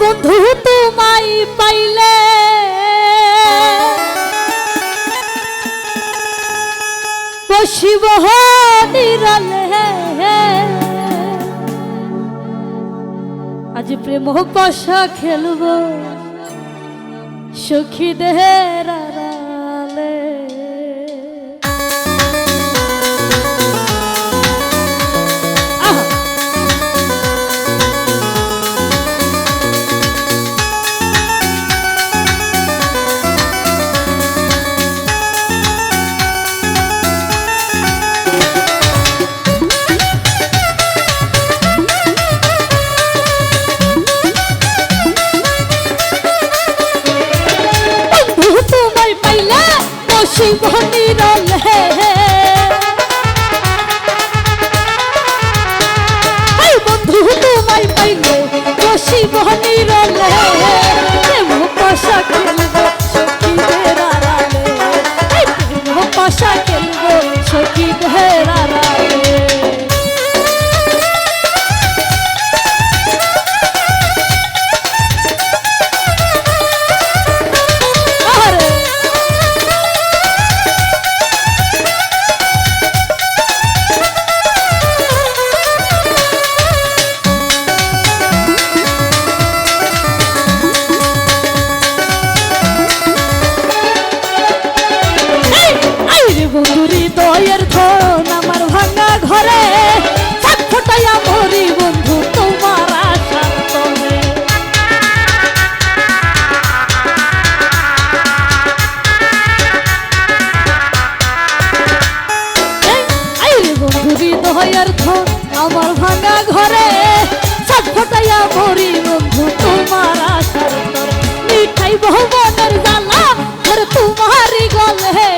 বন্ধু তোমায় পাইলে। বসিব নিরালে আজ প্রেম পাশা খেলব। সখী দেহের বসিব নিরলে এই ভবনের জ্বালা আর তোমারই গলে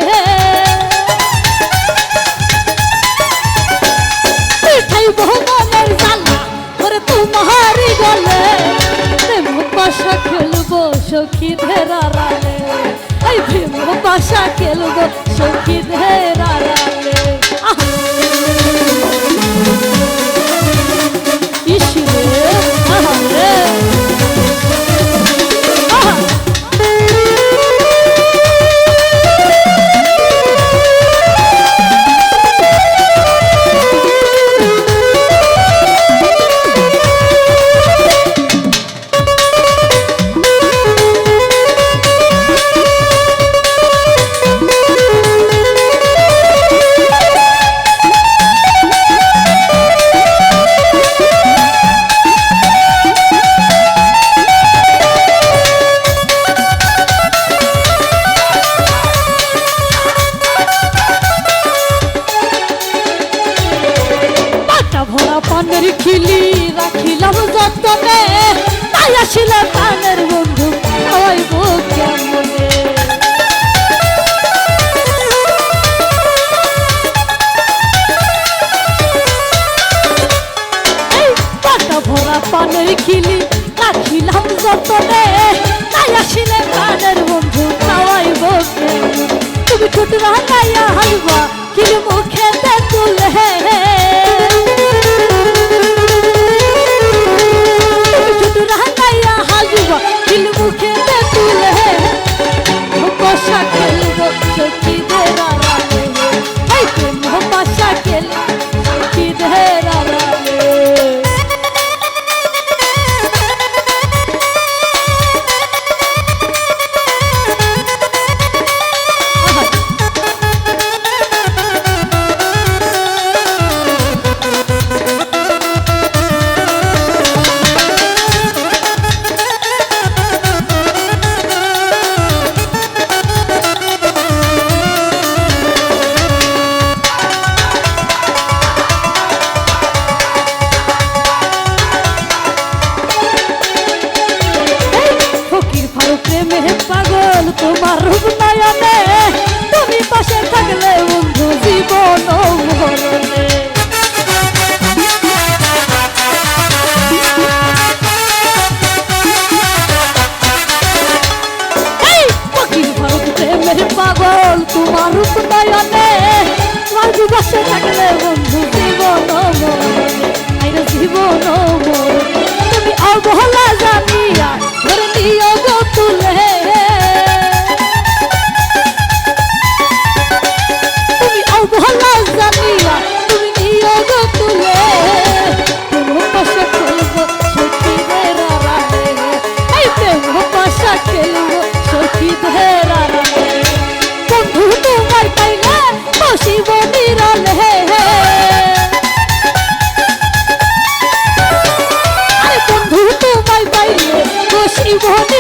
মিঠাই ভবনের জ্বালা ওরে তোমারই গলে প্রেম পাশা খেলব সখী ধেরা রালে। এই প্রেম সখী ধেরা রালে। পানের খিলি রাখিলাম যতনে। তাই আসিল পানের বন্ধু খাওয়াইব কেমনে ভরা পানের খিলি রাখিলাম যতনে। তাই আসিল পানের বন্ধু খাওয়াইব কেমনে তুমি ছোট রাখাইয়া হালবা প্রেমে পাগল তোমার রূপ নয়নে নিরলে